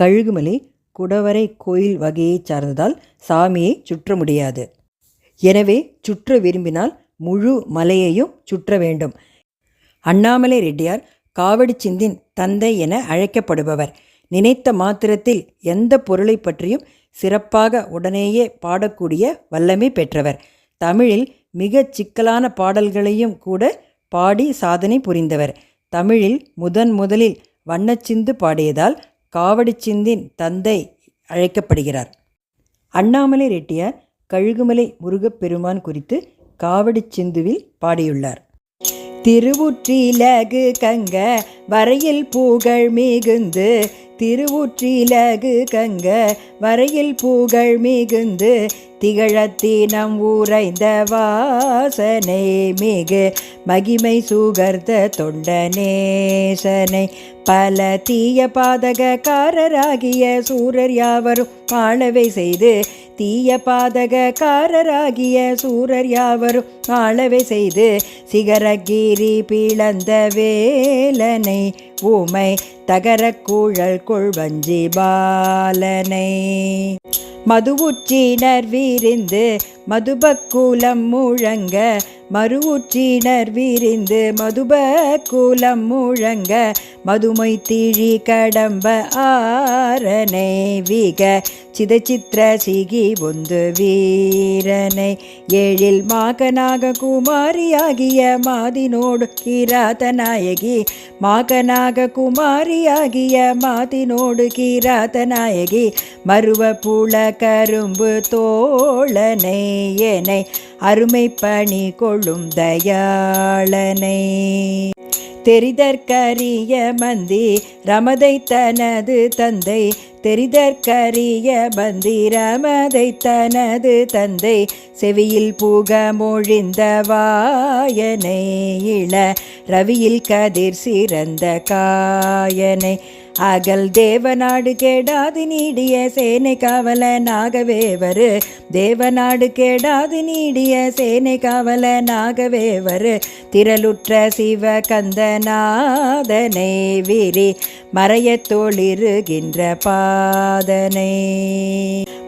கழுகுமலை குடவரை கோயில் வகையைச் சார்ந்ததால் சாமியை சுற்ற முடியாது. எனவே சுற்ற விரும்பினால் முழு மலையையும் சுற்ற வேண்டும். அண்ணாமலை ரெட்டியார் காவடி சிந்தின் தந்தை என அழைக்கப்படுபவர். நினைத்த மாத்திரத்தில் எந்த பொருளை பற்றியும் சிறப்பாக உடனேயே பாடக்கூடிய வல்லமை பெற்றவர். தமிழில் மிகச் சிக்கலான பாடல்களையும் கூட பாடி சாதனை புரிந்தவர். தமிழில் முதன் முதலில் வண்ணச்சிந்து பாடியதால் காவடிச்சிந்தின் தந்தை அழைக்கப்படுகிறார். அண்ணாமலை ரெட்டியார் கழுகுமலை முருகப்பெருமான் குறித்து காவடிச்சிந்துவில் பாடியுள்ளார். திருவுற்றிலகு கங்க வரையில் பூகழ் மிகுந்து திருவுற்றிலகு கங்க வரையில் பூகழ் மிகுந்து திகழத்தினம் ஊரைந்த வாசனை மிகு மகிமை சுகர்த்த தொண்டநேசனை பல தீய பாதகக்காரராகிய சூரர் யாவரும் ஆளவை செய்து தீய பாதகக்காரராகிய சூரர் யாவரும் ஆளவை செய்து சிகரகிரி பிளந்த வேலனை ஊமை தகரக்கூழல் கொள்வஞ்சி பாலனை. மதுவுற்றினர் விரிந்து மதுபக்கூலம் முழங்க மறுவுற்றினர் விரிந்து மதுபக்கூலம் முழங்க மதுமை தீழி கடம்ப ஆரனை வீக சிதச்சித்திர சிகி ஒந்து வீரனை. ஏழில் மாகனாக குமாரியாகிய மாதினோடு கிராதநாயகி மாகனாக குமாரியாகிய மாதினோடு கிராதநாயகி மருவ புல கரும்பு தோழனை ஏனை அருமை பணி கொள்ளும் தயாளனை. தெரிதற்கரிய மந்தி ரமதை தனது தந்தை தெரிதற்கரிய மந்தி ரமதை தனது தந்தை செவியில் புக மொழிந்த வாயனை இள ரவியில் கதிர் சிறந்த காயனை அகல் தேவநாடு கேடாது நீடிய சேனை காவலனாகவேவரு. தேவநாடு கேடாது நீடிய சேனை காவலனாகவேவரு. திரளுற்ற சிவ கந்தநாதனை வீரி மறையத் பாதனை.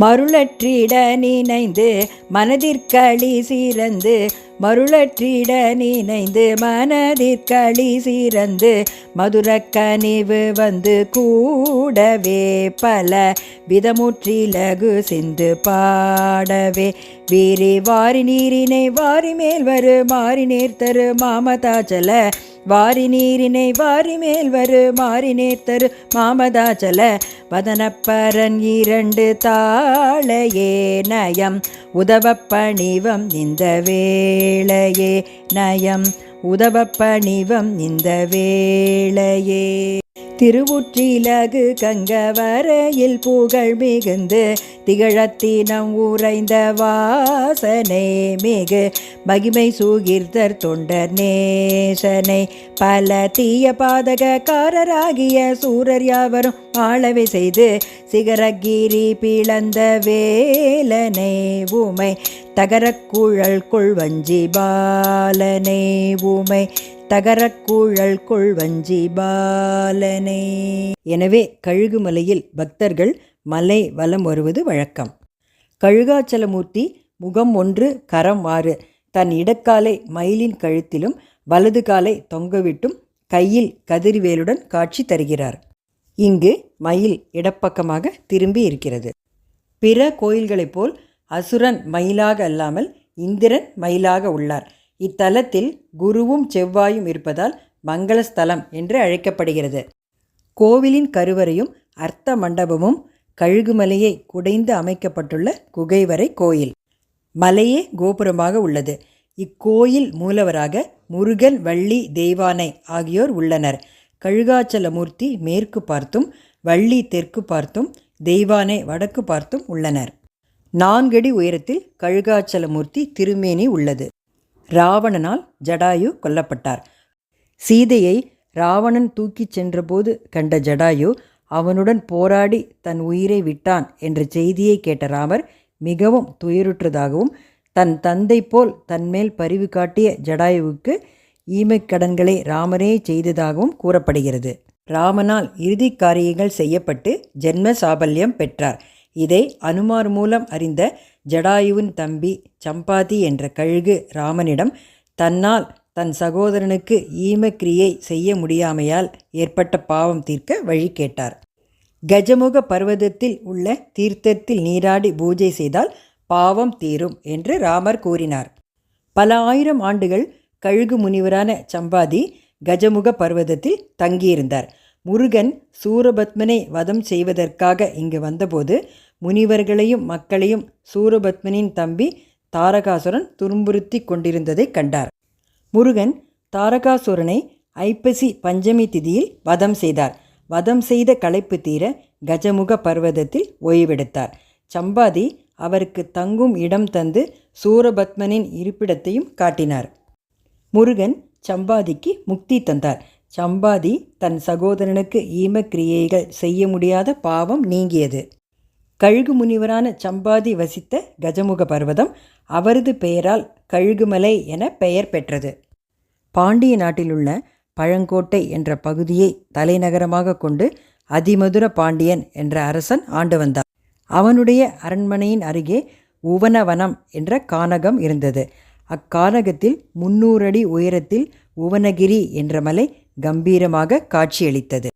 மருளற்றிட நினைந்து மனதிற்களி சிறந்து மருளற்றிட நினைந்து மனதிற்களி சிறந்து மதுரக்கனிவு வந்து கூடவே பல விதமுற்றிலகு சிந்து பாடவே. வீரி வாரி நீரினை வாரி மேல் வரு மாறி நேர்த்தரு மாமதாச்சல வாரி நீரினை வாரி மேல் வரு மாறி நேர்த்தரு மாமதாச்சல வதனப்பரன் இரண்டு தாளையே நயம். உதவப்பணிவம் இந்த வேளையே நயம். உதவப்பணிவம் இந்த வேளையே. திருவுற்றிலகு கங்கவரையில் புகழ் மிகுந்து திகழத்தினம் உறைந்த வாசனை மிகு மகிமை சூகிர்தர் தொண்டர் நேசனை. பல தீய பாதகக்காரராகிய சூரர் யாவரும் ஆளவை செய்து சிகரகிரி பிளந்த வேலனை உமை தகரக்குழல் கொள்வஞ்சி பாலனை உமை தகரக்கூழல் கொள்வஞ்சி பாலனை. எனவே கழுகுமலையில் பக்தர்கள் மலை வலம் வருவது வழக்கம். கழுகாச்சலமூர்த்தி முகம் ஒன்று கரம் ஆறு. தன் இடக்காலை மயிலின் கழுத்திலும் வலது காலை தொங்கவிட்டும் கையில் கதிர்வேலுடன் காட்சி தருகிறார். இங்கு மயில் இடப்பக்கமாக திரும்பி இருக்கிறது. பிற கோயில்களைப் போல் அசுரன் மயிலாக அல்லாமல் இந்திரன் மயிலாக உள்ளார். இத்தலத்தில் குருவும் செவ்வாயும் இருப்பதால் மங்களஸ்தலம் என்று அழைக்கப்படுகிறது. கோவிலின் கருவறையும் அர்த்த மண்டபமும் கழுகுமலையை குடைந்து அமைக்கப்பட்டுள்ள குகைவரை கோயில். மலையே கோபுரமாக உள்ளது. இக்கோயில் மூலவராக முருகன் வள்ளி தெய்வானை ஆகியோர் உள்ளனர். கழுகாச்சலமூர்த்தி மேற்கு பார்த்தும் வள்ளி தெற்கு பார்த்தும் தெய்வானை வடக்கு பார்த்தும் உள்ளனர். நான்கடி உயரத்தில் கழுகாச்சலமூர்த்தி திருமேனி உள்ளது. ராவணனால் ஜடாயு கொல்லப்பட்டார். சீதையை ராவணன் தூக்கிச் சென்றபோது கண்ட ஜடாயு அவனுடன் போராடி தன் உயிரை விட்டான் என்ற செய்தியை கேட்ட ராமர் மிகவும் துயருற்றதாகவும் தன் தந்தை போல் தன்மேல் பரிவு காட்டிய ஜடாயுவுக்கு ஈமைக்கடன்களை ராமரே செய்ததாகவும் கூறப்படுகிறது. ராமனால் இறுதி காரியங்கள் செய்யப்பட்டு ஜென்ம சாபல்யம் பெற்றார். இதை அனுமார் மூலம் அறிந்த ஜடாயுவின் தம்பி சம்பாதி என்ற கழுகு ராமனிடம் தன்னால் தன் சகோதரனுக்கு ஈமக்கிரியை செய்ய முடியாமையால் ஏற்பட்ட பாவம் தீர்க்க வழி கேட்டார். கஜமுக பர்வதத்தில் உள்ள தீர்த்தத்தில் நீராடி பூஜை செய்தால் பாவம் தீரும் என்று ராமர் கூறினார். பல ஆயிரம் ஆண்டுகள் கழுகு முனிவரான சம்பாதி கஜமுக பர்வதத்தில் தங்கியிருந்தார். முருகன் சூரபத்மனை வதம் செய்வதற்காக இங்கு வந்தபோது முனிவர்களையும் மக்களையும் சூரபத்மனின் தம்பி தாரகாசுரன் துன்புறுத்தி கொண்டிருந்ததை கண்டார். முருகன் தாரகாசுரனை ஐப்பசி பஞ்சமி திதியில் வதம் செய்தார். வதம் செய்த களைப்பு தீர கஜமுக பர்வதத்தில் ஓய்வெடுத்தார். சம்பாதி அவருக்கு தங்கும் இடம் தந்து சூரபத்மனின் இருப்பிடத்தையும் காட்டினார். முருகன் சம்பாதிக்கு முக்தி தந்தார். சம்பாதி தன் சகோதரனுக்கு ஈமக்கிரியைகள் செய்ய முடியாத பாவம் நீங்கியது. கழுகு முனிவரான சம்பாதி வசித்த கஜமுக பர்வதம் அவரது பெயரால் கழுகுமலை என பெயர் பெற்றது. பாண்டிய நாட்டிலுள்ள பழங்கோட்டை என்ற பகுதியை தலைநகரமாக கொண்டு அதிமதுர பாண்டியன் என்ற அரசன் ஆண்டு வந்தார் அவனுடைய அரண்மனையின் அருகே உவனவனம் என்ற கானகம் இருந்தது. அக்கானகத்தில் முன்னூறு அடி உயரத்தில் உவனகிரி என்ற மலை கம்பீரமாக காட்சியளித்தது.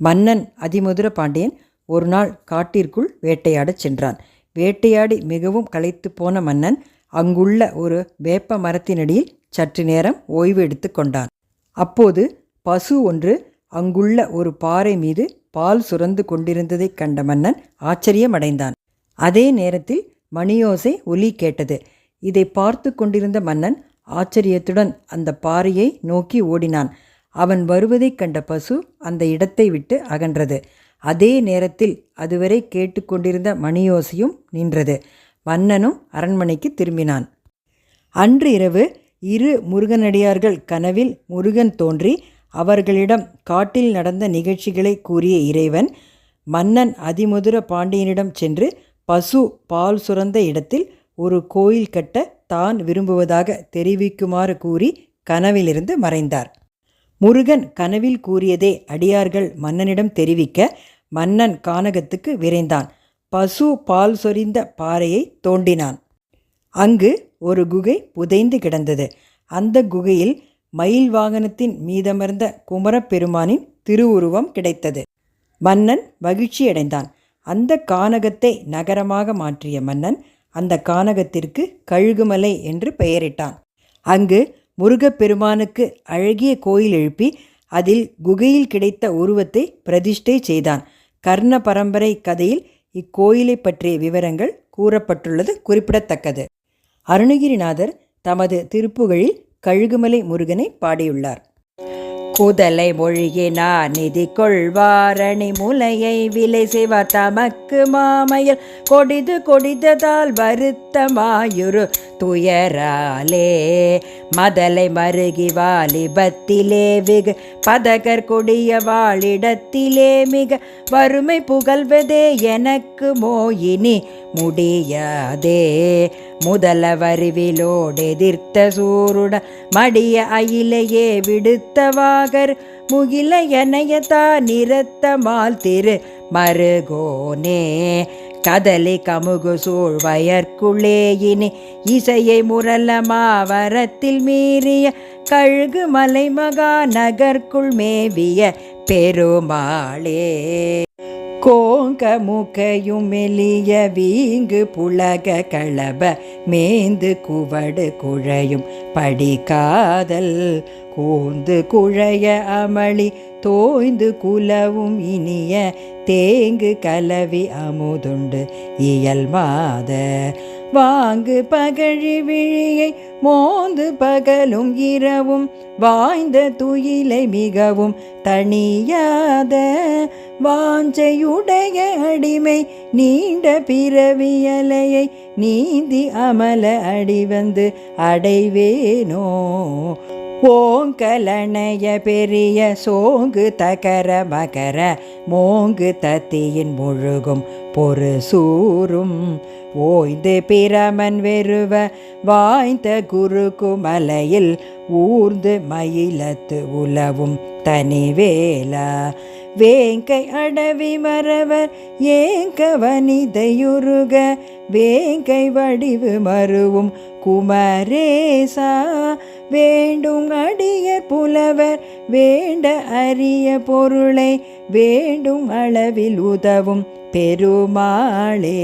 மன்னன் அதிமதுர பாண்டியன் ஒரு நாள் காட்டிற்குள் வேட்டையாடச் சென்றான். வேட்டையாடி மிகவும் களைத்து போன மன்னன் அங்குள்ள ஒரு வேப்ப மரத்தினடியில் சற்று நேரம் ஓய்வு எடுத்து கொண்டான். அப்போது பசு ஒன்று அங்குள்ள ஒரு பாறை மீது பால் சுரந்து கொண்டிருந்ததைக் கண்ட மன்னன் ஆச்சரியமடைந்தான். அதே நேரத்தில் மணியோசை ஒலி கேட்டது. இதை பார்த்து கொண்டிருந்த மன்னன் ஆச்சரியத்துடன் அந்த பாறையை நோக்கி ஓடினான். அவன் வருவதைக் கண்ட பசு அந்த இடத்தை விட்டு அகன்றது. அதே நேரத்தில் அதுவரை கேட்டுக்கொண்டிருந்த மணியோசையும் நின்றது. மன்னனும் அரண்மனைக்கு திரும்பினான். அன்று இரவு இரு முருகனடியார்கள் கனவில் முருகன் தோன்றி அவர்களிடம் காட்டில் நடந்த நிகழ்ச்சிகளை கூறிய இறைவன் மன்னன் அதிமதுர பாண்டியனிடம் சென்று பசு பால் சுரந்த இடத்தில் ஒரு கோயில் கட்ட தான் விரும்புவதாக தெரிவிக்குமாறு கூறி கனவிலிருந்து மறைந்தார். முருகன் கனவில் கூறியதே அடியார்கள் மன்னனிடம் தெரிவிக்க மன்னன் கானகத்துக்கு விரைந்தான். பசு பால் சொரிந்த பாறையை தோண்டினான். அங்கு ஒரு குகை புதைந்து கிடந்தது. அந்த குகையில் மயில் வாகனத்தின் மீதமர்ந்த குமரப்பெருமானின் திருவுருவம் கிடைத்தது. மன்னன் மகிழ்ச்சியடைந்தான் அந்த கானகத்தை நகரமாக மாற்றிய மன்னன் அந்த கானகத்திற்கு கழுகுமலை என்று பெயரிட்டான். அங்கு முருகப்பெருமானுக்கு அழகிய கோயில் எழுப்பி அதில் குகையில் கிடைத்த உருவத்தை பிரதிஷ்டை செய்தான். கர்ண பரம்பரை கதையில் இக்கோயிலை பற்றிய விவரங்கள் கூறப்பட்டுள்ளது குறிப்பிடத்தக்கது. அருணகிரிநாதர் தமது திருப்புகழில் கழுகுமலை முருகனை பாடியுள்ளார். குதலை மொழியினார் நிதி கொள்வாரணி முலையை விலை செய்வார் தமக்கு மாமையில். கொடிது கொடிததால் வருத்தமாயுரு துயராலே. மதலை மருகி வாலிபத்திலே வெகு. பதகர் கொடிய வாழிடத்திலே மிக. வறுமை புகழ்வதே எனக்கு மோயினி முடியாதே. முதல எதிர்த்த சூருட மடிய அயிலையே விடுத்தவாகர் முகில எனையதா நிறத்தமால் திரு மருகோனே கதலி கமுகு சூழ் இசையை இனி இசையை முரலமாவரத்தில் மீறிய கழுகு மலைமகா நகர்க்குள் மேவிய பெருமாளே. கோங்க முகையும் மெலிய வீங்கு புலக களப மேந்து குவடு குழையும் படிக்காதல் கூந்து குழைய அமளி தோய்ந்து குலவும் இனிய தேங்கு கலவி அமுதுண்டு இயல் மாத வாங்கு பகழி விழியை மோந்து பகலும் இரவும் வாய்ந்த துயிலை மிகவும் தனியாத வாஞ்சையுடைய அடிமை நீண்ட பிறவியலையை நீந்தி அமல அடிவந்து அடைவேனோ? ஓங்கலனைய பெரிய சோங்கு தகர மகர மோங்கு தத்தியின் முழுகும் பொறு சூரும் ஓய்ந்து பிரமன் வெறுவ வாய்ந்த குரு குமலையில் ஊர்ந்து மயிலத்து உலவும் தனிவேலா வேங்கை அடவி மறவர் ஏங்க வனிதையுருக வேங்கை வடிவு மருவும் குமரேசா. வேண்டும் அடியர் புலவர் வேண்ட அரிய பொருளை வேண்டும் அளவில் உதவும் பெருமாளே.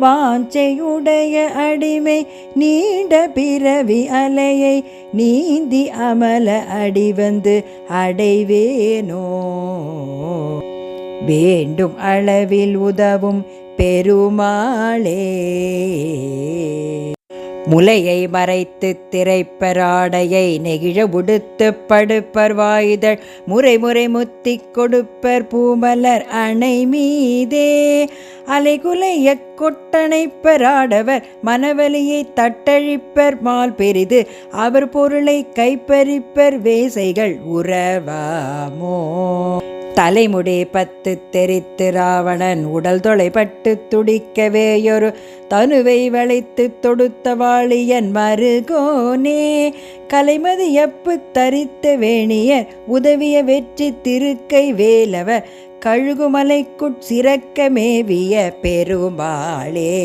வாஞ்சையுடைய அடிமை நீண்ட பிறவி அலையை நீந்தி அமல அடி வந்து அடைவேனோ. வேண்டும் அளவில் உதவும் பெருமாளே. முலையை மறைத்து திரைப்பராடையை நெகிழ உடுத்து படுப்பர் வாய்தழ் முறை முறை முத்திக் கொடுப்பர் பூமலர் அணை மீதே அலைகுலைய கொட்டணைப்பராடவர் மனவலியை தட்டழிப்பர் மால் பெரிது. அவர் பொருளை கைப்பறிப்பர் வேசைகள் உறவாமோ? தலைமுடி பத்து தெரித்து ராவணன் உடல் தொலைப்பட்டு துடிக்கவேயொரு தனுவை வளைத்து தொடுத்த வாளியன் மருகோனே. கலைமதியப்பு தரித்த வேணியர் உதவிய வெற்றி திருக்கை வேலவர் கழுகுமலைக்குட் சிறக்க மேவிய பெருமாளே.